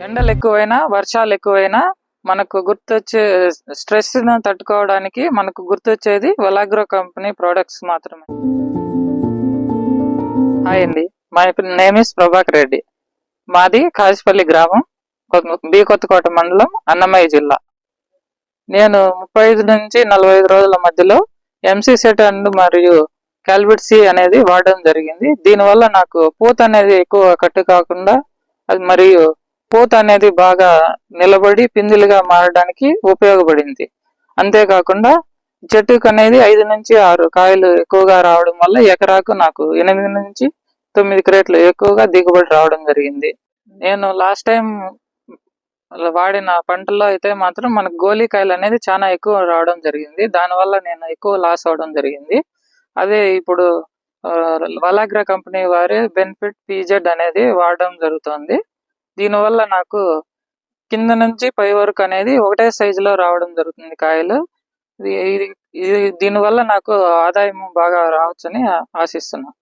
ఎండలు ఎక్కువైనా వర్షాలు ఎక్కువైనా మనకు గుర్తొచ్చే స్ట్రెస్ను తట్టుకోవడానికి మనకు గుర్తొచ్చేది వలాగ్రో కంపెనీ ప్రొడక్ట్స్ మాత్రమే. హాయ్ అండి. మా నేమ్ ఇస్ ప్రభాకర్ రెడ్డి. మాది కాజిపల్లి గ్రామం కొత్త- బి కొత్తకోట మండలం అన్నమయ్య జిల్లా. నేను ముప్పై ఐదు నుంచి నలభై ఐదు రోజుల మధ్యలో ఎంసీ సెట్ అండ్ మరియు క్యాల్బిట్ సి అనేది వాడడం జరిగింది. దీనివల్ల నాకు పూత అనేది ఎక్కువ కట్టు కాకుండా అది మరియు పూత అనేది బాగా నిలబడి పిందులుగా మారడానికి ఉపయోగపడింది. అంతేకాకుండా చెట్టుకు అనేది ఐదు నుంచి ఆరు కాయలు ఎక్కువగా రావడం వల్ల ఎకరాకు నాకు ఎనిమిది నుంచి తొమ్మిది క్రేట్లు ఎక్కువగా దిగుబడి రావడం జరిగింది. నేను లాస్ట్ టైం వాడిన పంటల్లో అయితే మాత్రం మనకు గోలీకాయలు అనేది చాలా ఎక్కువ రావడం జరిగింది. దానివల్ల నేను ఎక్కువ లాస్ అవడం జరిగింది. అదే ఇప్పుడు వలాగ్రా కంపెనీ వారి బెనిఫిట్ పీజెడ్ అనేది వాడడం జరుగుతుంది. దీనివల్ల నాకు కింద నుంచి పై వరకు అనేది ఒకటే సైజులో రావడం జరుగుతుంది కాయలు. ఇది ఇది- దీనివల్ల నాకు ఆదాయం బాగా రావచ్చని ఆశిస్తున్నాను